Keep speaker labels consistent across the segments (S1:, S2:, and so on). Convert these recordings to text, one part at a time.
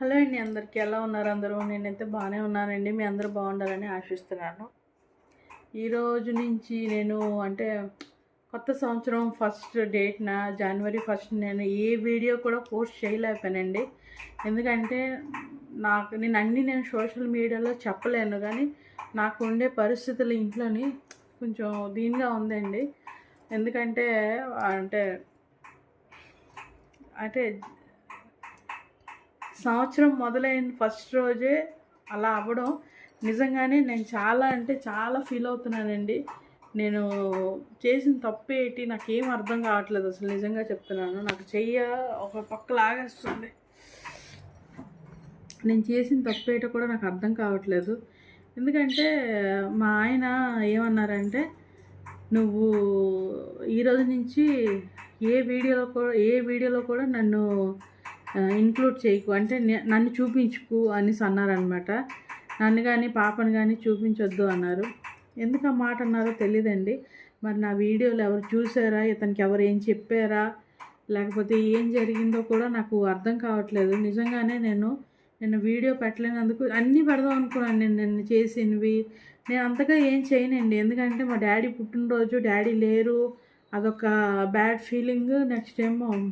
S1: Hello అండి అందరికీ. ఎలా ఉన్నారు అందరూ? నేనైతే బాగానే ఉన్నానండి. మీ అందరూ బాగుండాలని ఆశిస్తున్నాను. ఈరోజు నుంచి నేను అంటే కొత్త సంవత్సరం ఫస్ట్ డేట్న జనవరి ఫస్ట్ నేను ఏ వీడియో కూడా పోస్ట్ చేయలేకపోయానండి. ఎందుకంటే నాకు నేను అన్నీ నేను సోషల్ మీడియాలో చెప్పలేను. కానీ నాకు ఉండే పరిస్థితులు ఇంట్లోని కొంచెం దీనిగా ఉందండి. ఎందుకంటే అంటే అంటే సంవత్సరం మొదలైన ఫస్ట్ రోజే అలా అవ్వడం. నిజంగానే నేను చాలా అంటే చాలా ఫీల్ అవుతున్నానండి. నేను చేసిన తప్పు ఏంటి? నాకేం అర్థం కావట్లేదు అసలు నిజంగా చెప్తున్నాను. నాకు చెయ్య ఒక పక్క లాగేస్తుంది. నేను చేసిన తప్పు ఏంటో కూడా నాకు అర్థం కావట్లేదు. ఎందుకంటే మా ఆయన ఏమన్నారంటే నువ్వు ఈరోజు నుంచి ఏ వీడియోలో కూడా ఏ వీడియోలో కూడా నన్ను ఇంక్లూడ్ చేయకు. అంటే నే- నన్ను చూపించుకు అనేసి అన్నారనమాట. నన్ను కానీ పాపను కానీ చూపించొద్దు అన్నారు. ఎందుకు ఆ మాట అన్నారో తెలియదండి మరి నా వీడియోలు ఎవరు చూసారా? ఇతనికి ఎవరు ఏం చెప్పారా? లేకపోతే ఏం జరిగిందో కూడా నాకు అర్థం కావట్లేదు. నిజంగానే నేను నేను వీడియో పెట్టలేనందుకు అన్నీ పెడదాం అనుకున్నాను నేను నిన్ను చేసినవి. నేను అంతగా ఏం చేయనండి. ఎందుకంటే మా డాడీ పుట్టినరోజు డాడీ లేరు. అదొక బ్యాడ్ ఫీలింగ్. నెక్స్ట్ ఏమో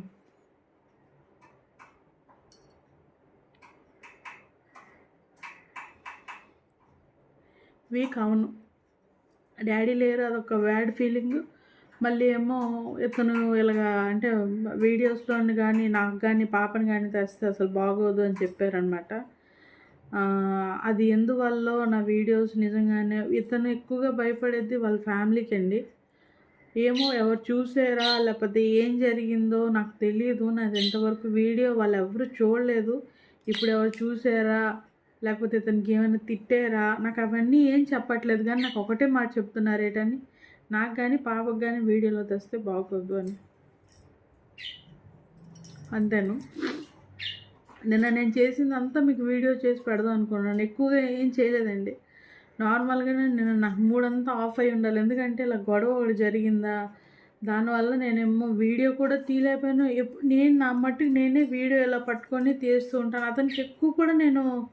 S1: వీక్ అవును. డాడీ లేరు అదొక బ్యాడ్ ఫీలింగ్. మళ్ళీ ఏమో ఇతను ఇలాగా అంటే వీడియోస్లో కానీ నాకు కానీ పాపని కానీ తెస్తే అసలు బాగోదు అని చెప్పారనమాట అది ఎందువల్ల నా వీడియోస్ నిజంగానే ఇతను ఎక్కువగా భయపడేది వాళ్ళ ఫ్యామిలీకి అండి. ఏమో ఎవరు చూసారా లేకపోతే ఏం జరిగిందో నాకు తెలియదు నాది ఎంతవరకు వీడియో వాళ్ళు ఎవరు చూడలేదు. ఇప్పుడు ఎవరు చూసారా లేకపోతే ఇతనికి ఏమైనా తిట్టారా? నాకు అవన్నీ ఏం చెప్పట్లేదు కానీ నాకు ఒకటే మాట చెప్తున్నారు ఏంటని. నాకు కానీ పాపకు కానీ వీడియోలో తెస్తే బాగోదు అని. అంతేను. నిన్న నేను చేసిందంతా మీకు వీడియో చేసి పెడదాం అనుకున్నాను. ఎక్కువగా ఏం చేయలేదండి. నార్మల్గానే నేను నాకు మూడంతా ఆఫ్ అయి ఉండాలి. ఎందుకంటే ఇలా గొడవ ఒకటి జరిగిందా? దానివల్ల నేనేమో వీడియో కూడా తీయలేకపోయాను. ఎప్పుడు నేను నా మట్టుకు నేనే వీడియో ఇలా పట్టుకొని తీస్తూ ఉంటాను. అతనికి ఎక్కువ కూడా నేను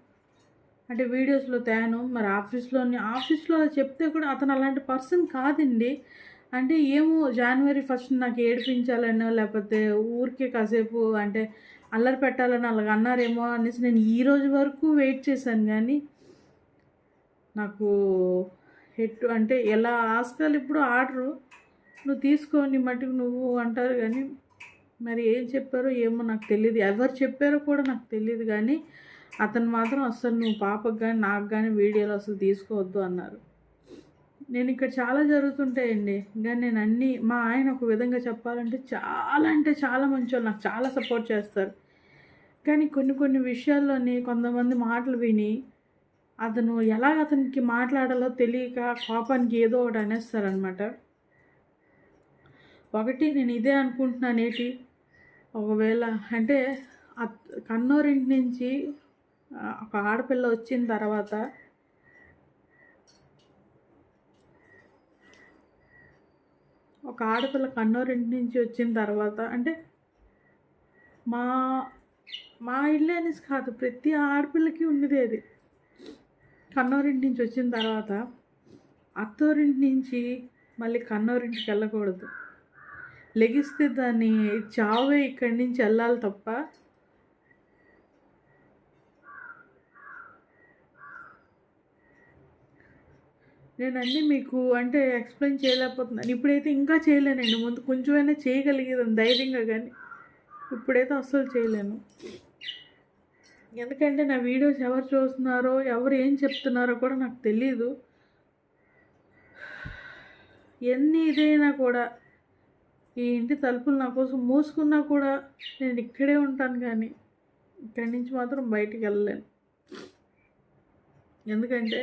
S1: అంటే వీడియోస్లో తేను మరి ఆఫీస్లోని ఆఫీస్లో అలా చెప్తే కూడా అతను అలాంటి పర్సన్ కాదండి. అంటే ఏమో జనవరి ఫస్ట్ నాకు ఏడిపించాలనో లేకపోతే ఊరికే కాసేపు అంటే అల్లరి పెట్టాలని అలాగ అన్నారేమో అనేసి నేను ఈ రోజు వరకు వెయిట్ చేశాను కానీ నాకు హెడ్ అంటే ఎలా ఆస్కాలు ఇప్పుడు ఆర్డరు నువ్వు తీసుకోని మట్టుకు నువ్వు అంటారు కానీ మరి ఏం చెప్పారో ఏమో నాకు తెలియదు ఎవరు చెప్పారో కూడా నాకు తెలియదు కానీ అతను మాత్రం అసలు నువ్వు పాపకు కానీ నాకు కానీ వీడియోలు అసలు తీసుకోవద్దు అన్నారు. నేను ఇక్కడ చాలా జరుగుతుంటాయండి ఇంకా నేను అన్నీ మా ఆయన ఒక విధంగా చెప్పాలంటే చాలా అంటే చాలా మంచోళ్ళు నాకు చాలా సపోర్ట్ చేస్తారు. కానీ కొన్ని కొన్ని విషయాల్లోని కొంతమంది మాటలు విని అతను ఎలా అతనికి మాట్లాడాలో తెలియక కోపానికి ఏదో ఒకటి అనేస్తారనమాట ఒకటి నేను ఇదే అనుకుంటున్నాను ఏంటి ఒకవేళ అంటే అత్- కన్నూరింటి నుంచి ఒక ఆడపిల్ల వచ్చిన తర్వాత ఒక ఆడపిల్ల కన్నూరింటి నుంచి వచ్చిన తర్వాత అంటే మా మా ఇల్లు అనేసి కాదు ప్రతి ఆడపిల్లకి ఉన్నది అది. కన్నూరింటి నుంచి వచ్చిన తర్వాత అత్తూరింటి నుంచి మళ్ళీ కన్నూరింటికి వెళ్ళకూడదు. లెగిస్తే దాన్ని చావే ఇక్కడి నుంచి వెళ్ళాలి తప్ప నేను అన్నీ మీకు అంటే ఎక్స్ప్లెయిన్ చేయలేకపోతున్నాను. ఇప్పుడైతే ఇంకా చేయలేనండి. ముందు కొంచెమైనా చేయగలిగేదాన్ని ధైర్యంగా కానీ ఇప్పుడైతే అస్సలు చేయలేను. ఎందుకంటే నా వీడియోస్ ఎవరు చూస్తున్నారో ఎవరు ఏం చెప్తున్నారో కూడా నాకు తెలియదు ఎన్ని ఇదైనా కూడా ఈ ఇంటి తలుపులు నా కోసం మూసుకున్నా కూడా నేను ఇక్కడే ఉంటాను కానీ ఇక్కడి నుంచి మాత్రం బయటికి వెళ్ళలేను. ఎందుకంటే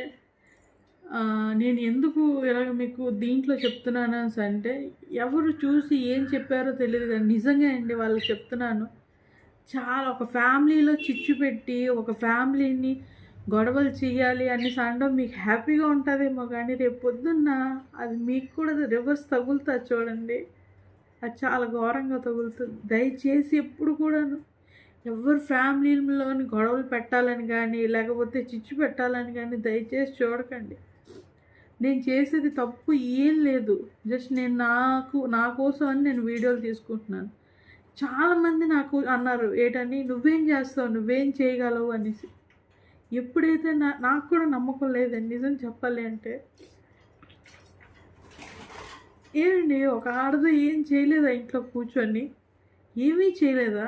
S1: నేను ఎందుకు ఇలాగ మీకు దీంట్లో చెప్తున్నాను అంటే ఎవరు చూసి ఏం చెప్పారో తెలియదు కానీ నిజంగా అండి వాళ్ళకి చెప్తున్నాను. చాలా ఒక ఫ్యామిలీలో చిచ్చు పెట్టి ఒక ఫ్యామిలీని గొడవలు చేయాలి అనేసి అనడం మీకు హ్యాపీగా ఉంటుందేమో కానీ రేపు పొద్దున్న అది మీకు కూడా రివర్స్ తగులుతుంది చూడండి. అది చాలా ఘోరంగా తగులుతుంది. దయచేసి ఎప్పుడు కూడాను ఎవరు ఫ్యామిలీలోని గొడవలు పెట్టాలని కానీ లేకపోతే చిచ్చు పెట్టాలని కానీ దయచేసి చూడకండి. నేను చేసేది తప్పు ఏం లేదు. జస్ట్ నేను నాకు నా కోసం అని నేను వీడియోలు తీసుకుంటున్నాను. చాలామంది నాకు అన్నారు ఏటని నువ్వేం చేస్తావు? నువ్వేం చేయగలవు? అనేసి. ఎప్పుడైతే నా నాకు కూడా నమ్మకం లేదండి నిజం చెప్పాలి అంటే. ఏమండి ఒక ఆడది ఏం చేయలేదా ఇంట్లో కూర్చొని? ఏమీ చేయలేదా?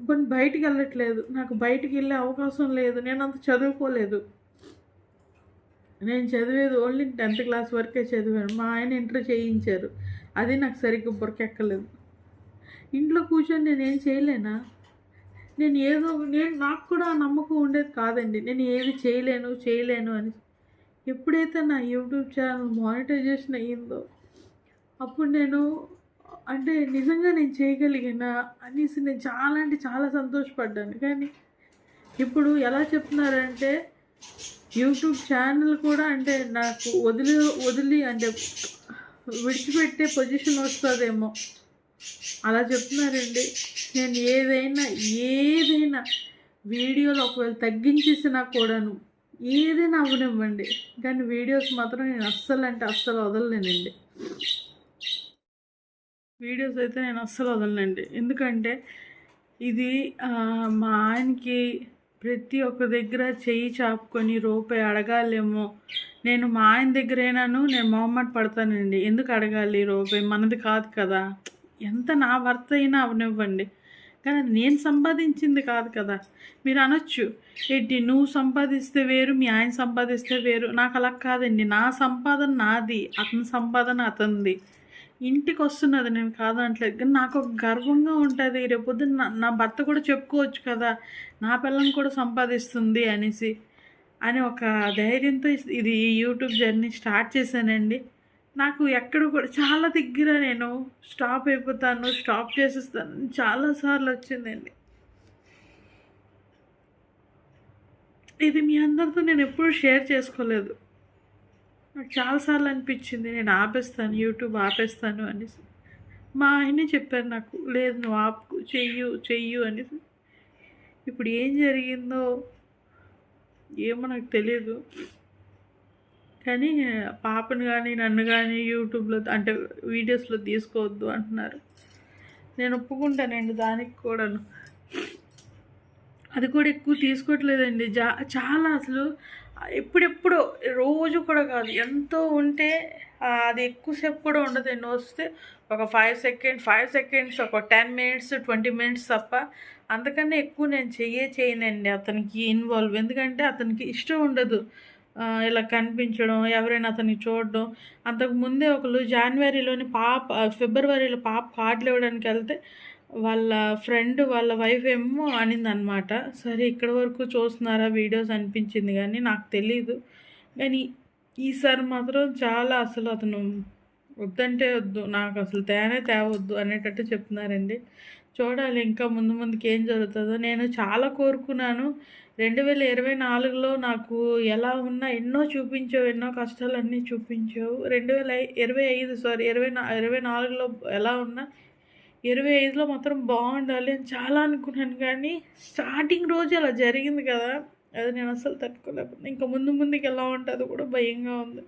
S1: బట్ బయటికి వెళ్ళట్లేదు. నాకు బయటికి వెళ్ళే అవకాశం లేదు. నేను అంత చదువుకోలేదు. నేను చదివేది ఓన్లీ టెన్త్ క్లాస్ వరకే చదివాను. మా ఆయన ఇంటర్ చేయించారు. అది నాకు సరిగ్గా బురకెక్కలేదు ఇంట్లో కూర్చొని నేను ఏం చేయలేనా? నేను ఏదో నేను నాకు కూడా ఆ నమ్మకం ఉండేది కాదండి. నేను ఏది చేయలేను చేయలేను అని. ఎప్పుడైతే నా యూట్యూబ్ ఛానల్ మానిటైజేషన్ అయ్యిందో అప్పుడు నేను అంటే నిజంగా నేను చేయగలిగిన అనేసి నేను చాలా అంటే చాలా సంతోషపడ్డాను. కానీ ఇప్పుడు ఎలా చెప్తున్నారంటే యూట్యూబ్ ఛానల్ కూడా అంటే నాకు వదిలి వదిలి అంటే విడిచిపెట్టే పొజిషన్ వస్తుందేమో. అలా చెప్తున్నారండి. నేను ఏదైనా ఏదైనా వీడియోలో ఒకవేళ తగ్గించేసినా కూడాను ఏదైనా అవ్వనివ్వండి. కానీ వీడియోస్ మాత్రం నేను అస్సలు అంటే అస్సలు వదలలేనండి. వీడియోస్ అయితే నేను అస్సలు వదలనండి. ఎందుకంటే ఇది మా ఆయనకి ప్రతి ఒక్క దగ్గర చెయ్యి చాపుకొని రూపాయి అడగాలేమో. నేను మా ఆయన దగ్గరైనాను నేను మొహమ్మట్ పడతానండి. ఎందుకు అడగాలి రూపాయి? మనది కాదు కదా. ఎంత నా భర్త అయినా అవనివ్వండి. కానీ అది నేను సంపాదించింది కాదు కదా. మీరు అనొచ్చు. ఏంటి నువ్వు సంపాదిస్తే వేరు మీ ఆయన సంపాదిస్తే వేరు. నాకు అలా కాదండి. నా సంపాదన నాది అతని సంపాదన అతనిది. ఇంటికి వస్తున్నది నేను కాదంటలేదు కానీ నాకు ఒక గర్వంగా ఉంటుంది. రేపొద్దున నా నా భర్త కూడా చెప్పుకోవచ్చు కదా నా పిల్లం కూడా సంపాదిస్తుంది అనేసి అని ఒక ధైర్యంతో ఇది ఈ యూట్యూబ్ జర్నీ స్టార్ట్ చేశానండి. నాకు ఎక్కడ కూడా చాలా దగ్గర నేను స్టాప్ అయిపోతాను స్టాప్ చేసేస్తాను చాలాసార్లు వచ్చిందండి. ఇది మీ అందరితో నేను ఎప్పుడూ షేర్ చేసుకోలేదు. నాకు చాలాసార్లు అనిపించింది నేను ఆపేస్తాను యూట్యూబ్ ఆపేస్తాను అనేసి. మా ఆయనే చెప్పారు నాకు లేదు నువ్వు ఆపు చెయ్యు చెయ్యు అనేసి. ఇప్పుడు ఏం జరిగిందో ఏమో నాకు తెలియదు కానీ పాపను కానీ నన్ను కానీ యూట్యూబ్లో అంటే వీడియోస్లో తీసుకోవద్దు అంటున్నారు. నేను ఒప్పుకుంటానండి దానికి కూడాను. అది కూడా ఎక్కువ తీసుకోవట్లేదండి. జా చాలా అసలు ఎప్పుడెప్పుడో రోజు కూడా కాదు. ఎంతో ఉంటే అది ఎక్కువసేపు కూడా ఉండదండి. వస్తే ఒక ఫైవ్ సెకండ్ ఫైవ్ సెకండ్స్ ఒక టెన్ మినిట్స్ ట్వంటీ మినిట్స్ తప్ప అంతకన్నా ఎక్కువ నేను చెయ్యే చేయనండి అతనికి ఇన్వాల్వ్ ఎందుకంటే అతనికి ఇష్టం ఉండదు. ఇలా కనిపించడం ఎవరైనా అతన్ని చూడడం. అంతకు ముందే ఒకరు జనవరిలోని పాప ఫిబ్రవరిలో పాప కార్డులు ఇవ్వడానికి వెళ్తే వాళ్ళ ఫ్రెండ్ వాళ్ళ వైఫ్ ఏమో అనిందనమాట. సరే ఇక్కడ వరకు చూస్తున్నారా? వీడియోస్ అనిపించింది కానీ నాకు తెలీదు. కానీ ఈసారి మాత్రం చాలా అసలు అతను వద్దంటే వద్దు నాకు అసలు తేనే తేవద్దు అనేటట్టు చెప్తున్నారండి. చూడాలి ఇంకా ముందు ముందుకు ఏం జరుగుతుందో. నేను చాలా కోరుకున్నాను. రెండు వేల ఇరవై నాలుగులో నాకు ఎలా ఉన్నా ఎన్నో చూపించావు ఎన్నో కష్టాలన్నీ చూపించావు. రెండు వేల ఇరవై ఐదు సారీ ఇరవై నా ఇరవై నాలుగులో ఎలా ఉన్నా ఇరవై ఐదులో మాత్రం బాగుండాలి అని చాలా అనుకున్నాను కానీ స్టార్టింగ్ రోజు అలా జరిగింది కదా. అది నేను అసలు తట్టుకోలేకపోతే ఇంకా ముందు ముందుకు ఎలా ఉంటుందో కూడా భయంగా ఉంది.